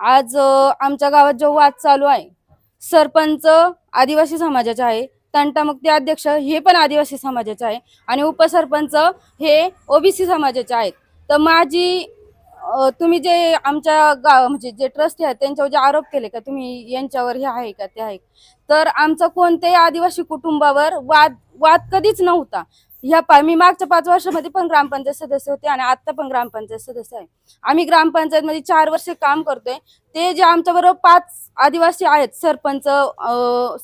आज आमच्या गावात जो वाद चालू आहे सरपंच आदिवासी समाजाचे आहे तंटामुक्ती अध्यक्ष हे पण आदिवासी समाजाचे आहे आणि उपसरपंच हे ओबीसी समाजाचे आहेत. तर माझी तुम्ही जे आमच्या गाव म्हणजे जे ट्रस्टी आहेत त्यांच्यावर जे आरोप केले का तुम्ही यांच्यावर हे आहे का ते आहे. तर आमचा कोणत्याही आदिवासी कुटुंबावर वाद वाद कधीच नव्हता. ह्या पा मी मागच्या पाच वर्षामध्ये पण ग्रामपंचायत सदस्य होते आणि आता पण ग्रामपंचायत सदस्य आहे. आम्ही ग्रामपंचायतमध्ये चार वर्ष काम करतोय. ते जे आमच्याबरोबर पाच आदिवासी आहेत सरपंच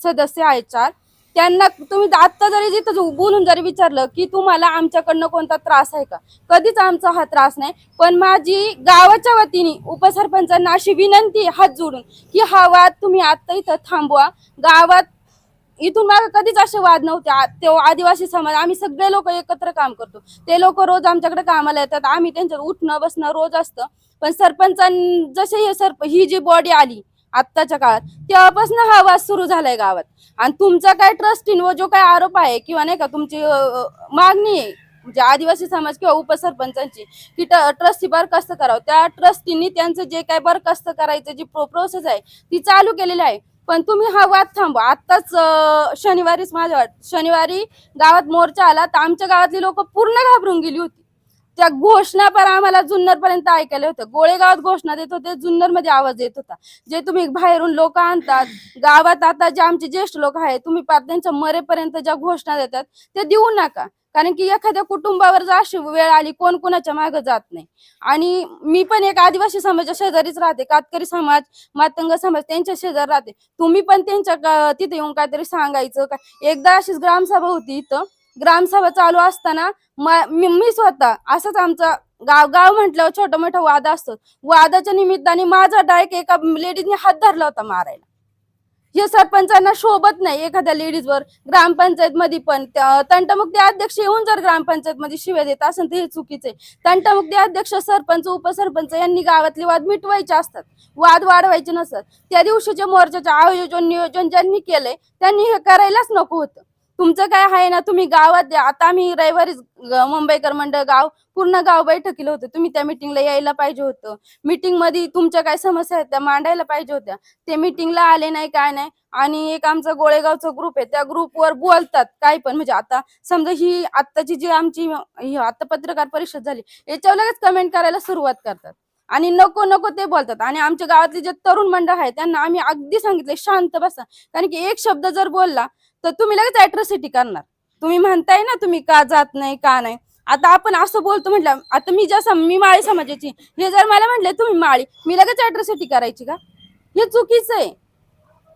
सदस्य आहेत चार त्यांना तुम्ही आत्ता जरी जिथं बोलून जरी विचारलं की तुम्हाला आमच्याकडनं कोणता त्रास आहे का? कधीच आमचा हा त्रास नाही. पण माझी गावाच्या वतीने उपसरपंचांना अशी विनंती हात जोडून की हा वाद तुम्ही आत्ता इथं थांबवा. गावात इथून मागे कधीच असे वाद नव्हते. आ- आदिवासी समाज आम्ही सगळे लोक एकत्र काम करतो. ते लोक रोज आमच्याकडे कामाला येतात. आम्ही त्यांच्यावर उठणं बसणं रोज असतं. पण सरपंचां जसे हे सरप ही जी बॉडी आली आत्ताच्या काळात तेव्हापासून हा वाद सुरू झालाय गावात. आणि तुमचा काय ट्रस्टींवर जो काय आरोप आहे किंवा नाही का तुमची अ, अ, मागणी आहे म्हणजे आदिवासी समाज किंवा उपसरपंचांची की ट्रस्टी बरखास्त करावं. त्या ट्रस्टींनी त्यांचं जे काय बरखास्त करायचं जी प्रोसेस आहे ती चालू केलेली आहे. पण तुम्ही हा वाद थांबवा. आत्ताच शनिवारीच माझ्या वाट शनिवारी गावात मोर्चा आला तर आमच्या गावातली लोक पूर्ण घाबरून गेली होती. त्या घोषणा पण आम्हाला जुन्नर पर्यंत ऐकायला होतं गोळेगावात घोषणा देत होते जुन्नरमध्ये आवाज येत होता. जे तुम्ही बाहेरून लोक आणतात गावात आता जे आमचे ज्येष्ठ लोक आहेत तुम्ही त्यांच्या मरेपर्यंत ज्या घोषणा देतात ते देऊ नका. कारण की एखाद्या कुटुंबावर जर अशी वेळ आली कोण कोणाच्या मागे जात नाही. आणि मी पण एक आदिवासी समाजाच्या शेजारीच राहते. कातकरी समाज मातंग समाज त्यांच्या शेजारी राहते. तुम्ही पण त्यांच्या तिथे येऊन काहीतरी सांगायचं का? एकदा अशीच ग्रामसभा होती इथं. ग्रामसभा चालू असताना मी मी स्वतः असंच आमचा गाव गाव म्हटल्यावर छोटा मोठा वाद असतो. वादाच्या निमित्ताने माझा डायरेक्ट एका लेडीजने हात धरला होता मारायला. हे सरपंचांना शोभत नाही एखाद्या लेडीजवर ग्रामपंचायत मध्ये पण. तंटमुक्ती अध्यक्ष येऊन जर ग्रामपंचायत मध्ये शिव्या देत असेल तर हे चुकीचे तंटमुक्ती अध्यक्ष सरपंच उपसरपंच यांनी गावातले वाद मिटवायचे असतात. वाद वाढवायचे नसतात. त्या दिवशीच्या मोर्चाचे आयोजन नियोजन ज्यांनी केलंय त्यांनी हे करायलाच नको होतं. तुमचं काय आहे ना तुम्ही गावात द्या आता आम्ही रविवारी मुंबईकर मंडळ गाव पूर्ण गाव बैठकीला होतं. तुम्ही त्या मिटिंगला यायला पाहिजे होतं. मीटिंगमध्ये तुमच्या काय समस्या आहेत त्या मांडायला पाहिजे होत्या. ते मिटिंगला आले नाही काय नाही. आणि एक आमचा गोळेगावचा ग्रुप आहे. त्या ग्रुपवर बोलतात काय पण. म्हणजे आता समजा ही आत्ताची जी आमची आता पत्रकार परिषद झाली याच्यावर लगेच कमेंट करायला सुरुवात करतात. आणि नको नको ते बोलतात. आणि आमच्या गावातले जे तरुण मंडळ आहे त्यांना आम्ही अगदी सांगितले शांत बसा. कारण की एक शब्द जर बोलला तर तुम्ही लगेच अॅट्रॉसिटी करणार. तुम्ही म्हणताय ना तुम्ही का जात नाही का नाही. आता आपण असं बोलतो म्हटलं आता मी जसं मी माळी समाजाची. हे जर मला म्हटले तुम्ही माळी मी लगेच अॅट्रॉसिटी करायची का? हे चुकीचं आहे.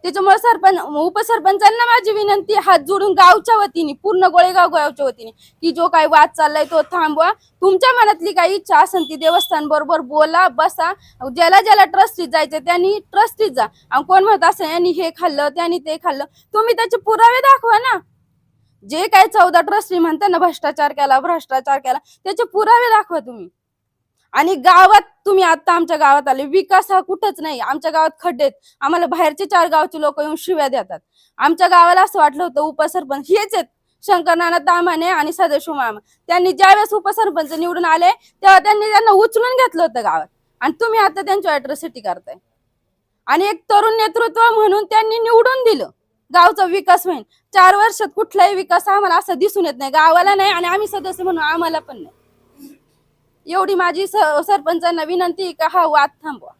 त्याच्यामुळे सरपंच उपसरपंचांना माझी विनंती हात जोडून गावच्या वतीने पूर्ण गोळेगाव गावच्या वतीने की जो काही वाद चाललाय तो थांबवा. तुमच्या मनातली काही इच्छा असेल ती देवस्थान बरोबर बोला बसा. ज्याला ज्याला ट्रस्टीत जायचं त्यांनी ट्रस्टीत जा. आणि कोण म्हणत असं यांनी हे खाल्लं त्यांनी ते खाल्लं तुम्ही त्याचे पुरावे दाखवा ना. जे काय चौदा ट्रस्टी म्हणतात ना भ्रष्टाचार केला भ्रष्टाचार केला त्याचे पुरावे दाखवा तुम्ही. आणि गावात तुम्ही आता आमच्या गावात आले. विकास हा कुठंच नाही. आमच्या गावात खड्डेत आम्हाला बाहेरचे चार गावचे लोक येऊन शिव्या देतात. आमच्या गावाला असं वाटलं होतं उपसरपंच हेच आहेत. शंकर नाना तामाने आणि सदाशिव मामा. त्यांनी ज्यावेळेस उपसरपंच निवडून आले तेव्हा त्यांनी त्यांना उचलून घेतलं होतं गावात. आणि तुम्ही आता त्यांची अॅट्रॉसिटी करताय. आणि एक तरुण नेतृत्व म्हणून त्यांनी निवडून दिलं. गावचा विकास होईल चार वर्षात कुठलाही विकास आम्हाला असं दिसून येत नाही. गावाला नाही आणि आम्ही सदस्य म्हणून आम्हाला पण नाही. एवढी माझी स- सरपंचांना विनंती आहे का हा वाद थांबवा.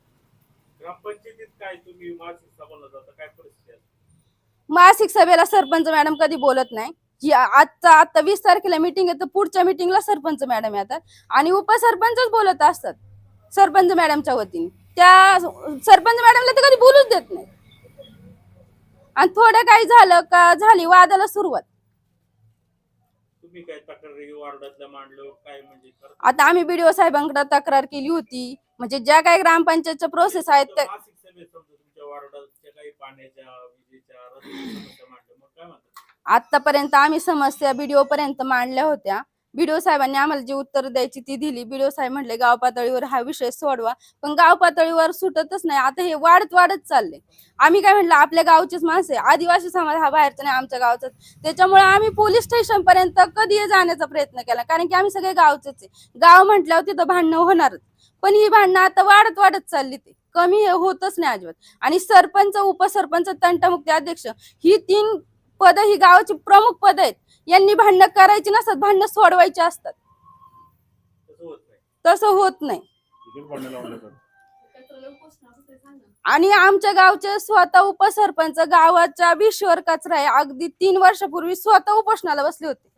ग्रामपंचायतीत काय तुम्ही मासिक सभाला जाता काय परिस्थिती आहे? मासिक सभेला सरपंच मॅडम कधी बोलत नाही. आ- आजचा आता वीस तारखेला मिटिंग आहे तर पुढच्या मिटिंगला सरपंच मॅडम येतात. आणि उपसरपंचच बोलत असतात सरपंच मॅडमच्या वतीने. त्या सरपंच मॅडमला तर कधी बोलूच देत नाही आणि थोडं काही झालं का झाली वादाला सुरुवात. तुम्ही काय तक्रारी वार्डातल्या मांडलो? काय म्हणजे करता? आता आम्ही बीडीओ साहेबांकडे तक्रार केली होती. म्हणजे ज्या काही ग्रामपंचायतच्या प्रोसेस आहेत त्या मासिक सभेत समजा तुमच्या वार्डाच्या काही पाण्याच्या विजेच्या रस्त्याच्या समस्या मांडल्या. मग काय म्हणतात आतापर्यंत आम्ही समस्या बीडीओ पर्यंत मांडल्या होत्या. बीडीओ साहेबांनी आम्हाला जी उत्तर द्यायची ती दिली. बीडीओ साहेब म्हटले गाव पातळीवर हा विषय सोडवा. पण गाव पातळीवर सुटतच नाही. आता हे वाढत वाढत चालले आम्ही काय म्हटलं आपल्या गावचेच आहे. आदिवासी समाज हा बाहेरचा नाही आमच्या गावचाच. त्याच्यामुळे आम्ही पोलीस स्टेशन पर्यंत कधी जाण्याचा प्रयत्न केला. कारण की आम्ही सगळे गावचेच आहे. गाव म्हटल्यावर तिथं भांडणं होणारच. पण ही भांडणं आता वाढत वाढत चालली ती. कमी होतच नाही अजिबात. आणि सरपंच उपसरपंच तंटमुक्ती अध्यक्ष ही तीन पद ही गावाची प्रमुख पद आहेत. यांनी भांडणं करायची नसतात भांडणं सोडवायची असतात. तसं होत नाही. आणि आमच्या गावचे स्वतः उपसरपंच गावाच्या विश्वर कचरा आहे अगदी तीन वर्षापूर्वी स्वतः उपोषणाला बसले होते.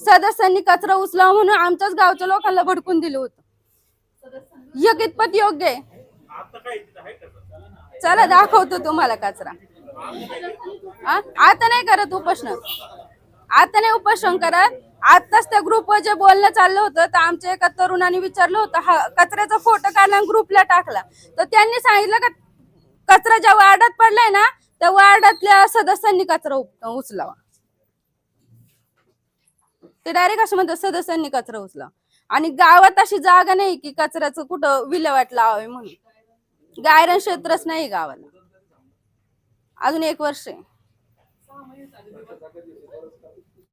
सदस्यांनी कचरा उचलावा म्हणून आमच्याच गावच्या लोकांना भडकून दिलं होतं. कितपत योग्य आहे? चला दाखवतो तुम्हाला कचरा? आता नाही करत उपोषण. आता नाही उपोषण करत. आताच त्या ग्रुपवर जे बोलणं चाललं होतं तर आमच्या एका तरुणाने विचारलं होतं हा कचऱ्याचा फोटो काढला ग्रुपला टाकला. तर त्यांनी सांगितलं का कचरा ज्या वार्डात पडलाय ना त्या वार्डातल्या सदस्यांनी कचरा उचलावा. ते डायरेक्ट असं म्हणतात सदस्यांनी कचरा उचला आणि गावात अशी जागा नाही की कचऱ्याचं कुठं विल्हेवाट लावावी म्हणून. गायरन क्षेत्रच नाही गावाला. अजून एक वर्ष आहे.